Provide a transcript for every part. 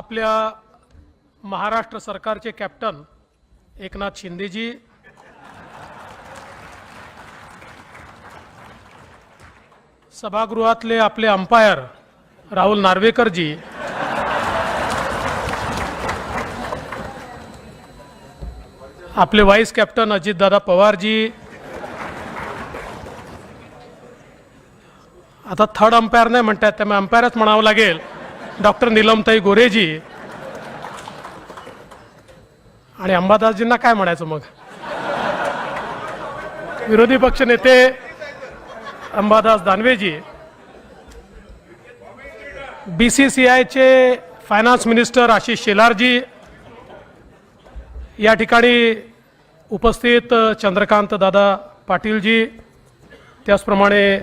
आपल्या महाराष्ट्र सरकारचे कॅप्टन एकनाथ शिंदेजी सभागृहातले आपले अंपायर राहुल नार्वेकरजी आपले व्हाईस कॅप्टन अजितदादा पवारजी आता थर्ड अंपायर नाही म्हणतात त्यामुळे अंपायरच म्हणावं लागेल. डॉक्टर निलमताई गोरेजी. आणि अंबादासजींना काय म्हणायचं मग? विरोधी पक्ष नेते अंबादास दानवेजी. बी सी सी आयचे फायनान्स मिनिस्टर आशिष शेलारजी. या ठिकाणी उपस्थित चंद्रकांत दादा पाटीलजी. त्याचप्रमाणे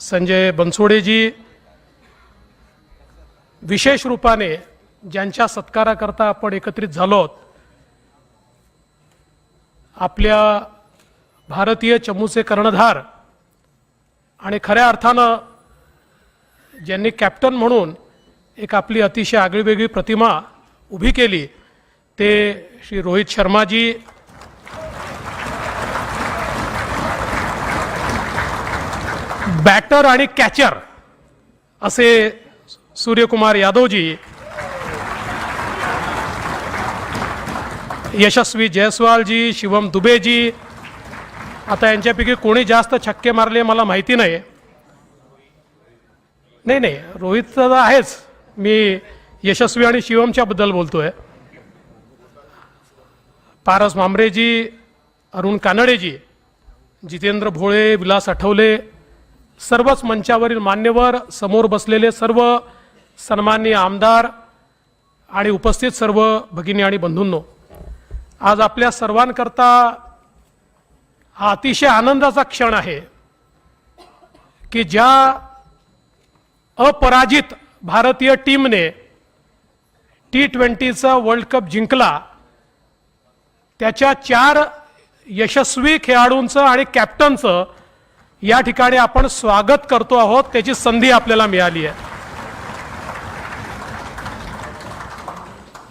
संजय बनसोडेजी. विशेष रूपाने ज्यांच्या सत्काराकरता आपण एकत्रित झालो आहोत आपल्या भारतीय चमूचे कर्णधार आणि खऱ्या अर्थानं ज्यांनी कॅप्टन म्हणून एक आपली अतिशय आगळीवेगळी प्रतिमा उभी केली ते श्री रोहित शर्माजी. बॅटर आणि कॅचर असे सूर्यकुमार यादवजी यशस्वी जयस्वालजी शिवम दुबेजी आता यांच्यापैकी कोणी जास्त छक्के मारले मला माहिती नाही. नाही नाही रोहित तर आहेच. मी यशस्वी आणि शिवमच्याबद्दल बोलतोय. पारस मांबरेजी अरुण कानडेजी जितेंद्र भोळे विलास आठवले सर्वच मंचावरील मान्यवर समोर बसलेले सर्व सन्माननीय आमदार आणि उपस्थित सर्व भगिनी आणि बंधूंनो आज आपल्या सर्वांकरता हा अतिशय आनंदाचा क्षण आहे की ज्या अपराजित भारतीय टीमने टी ट्वेंटीचा वर्ल्ड कप जिंकला त्याच्या चार यशस्वी खेळाडूंचं आणि कॅप्टनचं या ठिकाणी आपण स्वागत करतो आहोत त्याची संधी आपल्याला मिळाली आहे.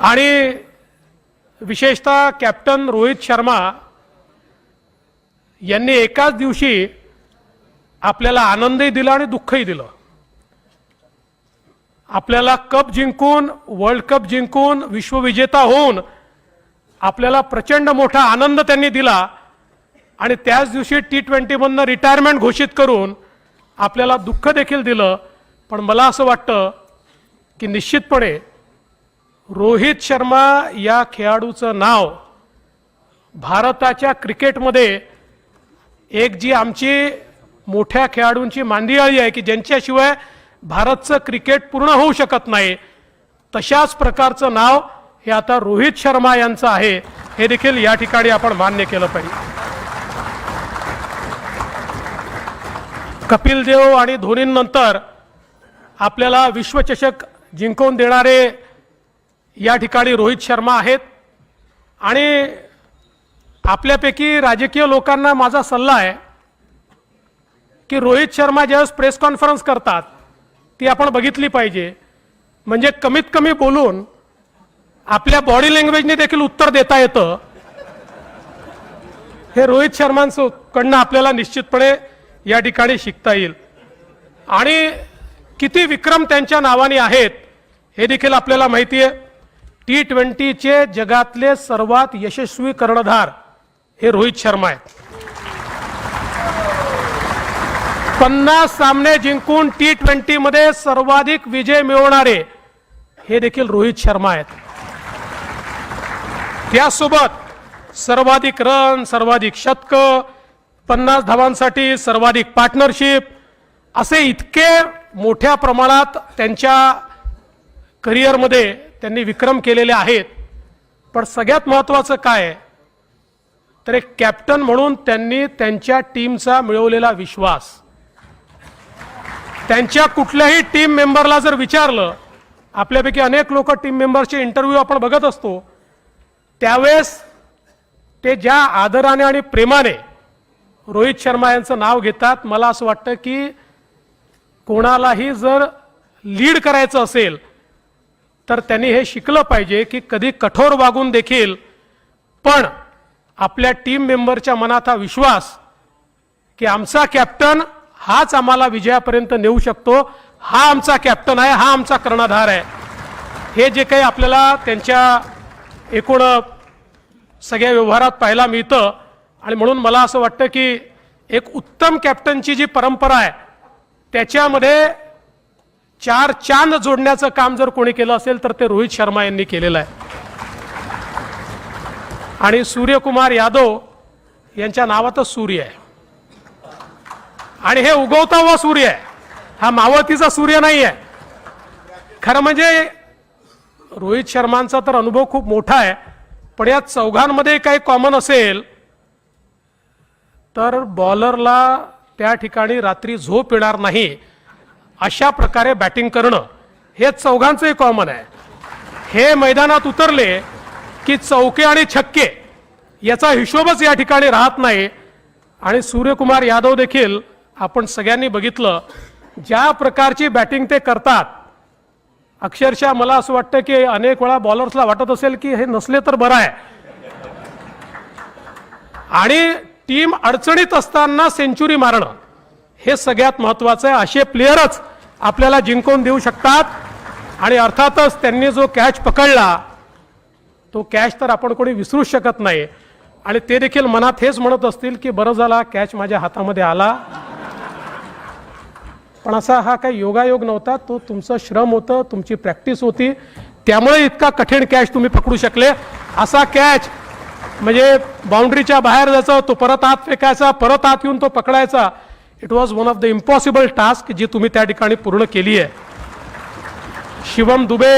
आणि विशेषतः कॅप्टन रोहित शर्मा यांनी एकाच दिवशी आपल्याला आनंदही दिला आणि दुःखही दिलं. आपल्याला कप जिंकून वर्ल्ड कप जिंकून विश्वविजेता होऊन आपल्याला प्रचंड मोठा आनंद त्यांनी दिला आणि त्याच दिवशी टी ट्वेंटीमधनं रिटायरमेंट घोषित करून आपल्याला दुःख देखील दिलं. पण मला असं वाटतं की निश्चितपणे रोहित शर्मा या खेळाडूचं नाव भारताच्या क्रिकेटमध्ये एक जी आमची मोठ्या खेळाडूंची मांदियाळी आहे की ज्यांच्याशिवाय भारतचं क्रिकेट पूर्ण होऊ शकत नाही तशाच प्रकारचं नाव हे आता रोहित शर्मा यांचं आहे. हे देखील या ठिकाणी आपण मान्य केलं पाहिजे. कपिल देव आणि धोनींनंतर आपल्याला विश्वचषक जिंकवून देणारे या ठिकाणी रोहित शर्मा आहेत. आणि आपल्यापैकी राजकीय लोकांना माझा सल्ला आहे की रोहित शर्मा ज्यावेळेस प्रेस कॉन्फरन्स करतात ती आपण बघितली पाहिजे. म्हणजे कमीत कमी बोलून आपल्या बॉडी लँग्वेजने देखील उत्तर देता येतं. हे रोहित शर्मांकडनं आपल्याला निश्चितपणे या ठिकाणी शिकता येईल. आणि किती विक्रम त्यांच्या नावाने आहेत हे देखील आपल्याला माहिती आहे. टी ट्वेंटीचे जगातले सर्वात यशस्वी कर्णधार हे रोहित शर्मा आहेत. पन्नास सामने जिंकून टी ट्वेंटीमध्ये सर्वाधिक विजय मिळवणारे हे देखील रोहित शर्मा आहेत. त्यासोबत सर्वाधिक रन सर्वाधिक शतक पन्नास धावांसाठी सर्वाधिक पार्टनरशिप असे इतके मोठ्या प्रमाणात त्यांच्या करिअरमध्ये त्यांनी विक्रम केलेले आहेत. पण सगळ्यात महत्त्वाचं काय? तर एक कॅप्टन म्हणून त्यांनी त्यांच्या टीमचा मिळवलेला विश्वास. त्यांच्या कुठल्याही टीम मेंबरला जर विचारलं आपल्यापैकी अनेक लोक टीम मेंबरचे इंटरव्ह्यू आपण बघत असतो त्यावेळेस ते ज्या आदराने आणि प्रेमाने रोहित शर्मा यांचं नाव घेतात मला असं वाटतं की कोणालाही जर लीड करायचं असेल तर त्यांनी हे शिकलं पाहिजे की कधी कठोर वागून देखील पण आपल्या टीम मेंबरच्या मनात हा विश्वास की आमचा कॅप्टन हाच आम्हाला विजयापर्यंत नेऊ शकतो हा आमचा कॅप्टन आहे हा आमचा कर्णधार आहे. हे जे काही आपल्याला त्यांच्या एकूण सगळ्या व्यवहारात पाहायला मिळतं आणि म्हणून मला असं वाटतं की एक उत्तम कॅप्टनची जी परंपरा आहे त्याच्यामध्ये चार चांद जोडण्याचं काम जर कोणी केलं असेल तर ते रोहित शर्मा यांनी केलेलं आहे. आणि सूर्यकुमार यादव यांच्या नावातच सूर्य आहे. आणि हे उगवता व सूर्य आहे. हा मावतीचा सूर्य नाही आहे खरं म्हणजे रोहित शर्मांचा तर अनुभव खूप मोठा आहे. पण या चौघांमध्ये काही कॉमन असेल तर बॉलरला त्या ठिकाणी रात्री झोप येणार नाही. अशा प्रकारे बॅटिंग करणं हे चौघांचंही कॉमन आहे. हे मैदानात उतरले की चौके आणि छक्के याचा हिशोबच या ठिकाणी राहत नाही. आणि सूर्यकुमार यादव देखील आपण सगळ्यांनी बघितलं ज्या प्रकारची बॅटिंग ते करतात. अक्षरशः मला असं वाटतं की अनेक वेळा बॉलर्सला वाटत असेल की हे नसले तर बरं आहे. आणि टीम अडचणीत असताना सेंचुरी मारणं हे सगळ्यात महत्वाचं आहे. असे प्लेयरच आपल्याला जिंकून देऊ शकतात. आणि अर्थातच त्यांनी जो कॅच पकडला तो कॅच तर आपण कोणी विसरूच शकत नाही. आणि ते देखील मनात हेच म्हणत असतील की बरं झाला कॅच माझ्या हातामध्ये आला. पण असा हा काही योगायोग नव्हता. तो तुमचं श्रम होतं तुमची प्रॅक्टिस होती. त्यामुळे इतका कठीण कॅच तुम्ही पकडू शकले. असा कॅच म्हणजे बाउंड्रीच्या बाहेर जायचं तो परत आत फेकायचा परत आत येऊन तो पकडायचा. It was one of the impossible task जी तुम्ही त्या ठिकाणी पूर्ण केली आहे शिवम दुबे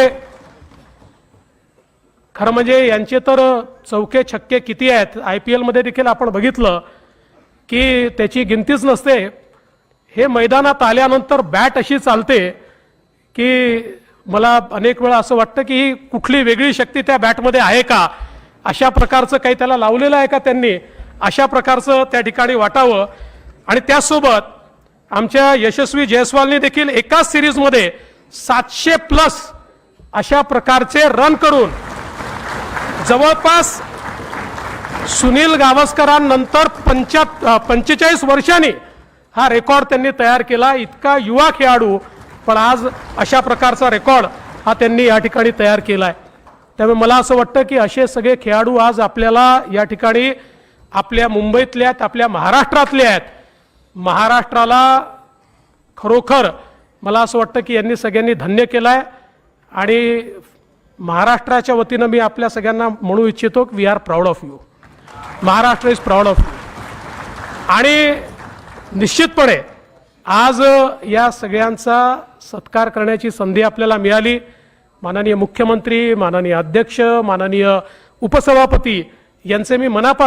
खरं म्हणजे यांचे तर चौके छक्के किती आहेत आय पी एलमध्ये देखील आपण बघितलं की त्याची गिनतीच नसते हे मैदानात आल्यानंतर बॅट अशी चालते की मला अनेक वेळा असं वाटतं की ही कुठली वेगळी शक्ती त्या बॅटमध्ये आहे का अशा प्रकारचं काही त्याला लावलेलं आहे का त्यांनी अशा प्रकारचं त्या ठिकाणी वाटावं आणि त्याचसोबत आमच्या यशस्वी जयस्वालने देखील एकाच सिरीजमध्ये सातशे प्लस अशा प्रकारचे रन करून जवळपास सुनील गावस्करांनंतर पंच्या पंचेचाळीस वर्षांनी हा रेकॉर्ड त्यांनी तयार केला. इतका युवा खेळाडू पण आज अशा प्रकारचा रेकॉर्ड हा त्यांनी या ठिकाणी तयार केला आहे त्यामुळे मला असं वाटतं की असे सगळे खेळाडू आज आपल्याला या ठिकाणी आपल्या मुंबईतल्या आहेत आपल्या महाराष्ट्रातले आहेत महाराष्ट्राला खरोखर मला असं वाटतं की यांनी सगळ्यांनी धन्य केलं आहे आणि महाराष्ट्राच्या वतीनं मी आपल्या सगळ्यांना म्हणू इच्छितो we are proud of you Maharashtra is proud of you आणि निश्चितपणे आज या सगळ्यांचा सत्कार करण्याची संधी आपल्याला मिळाली. माननीय मुख्यमंत्री माननीय अध्यक्ष माननीय उपसभापती यांचे मी मनापा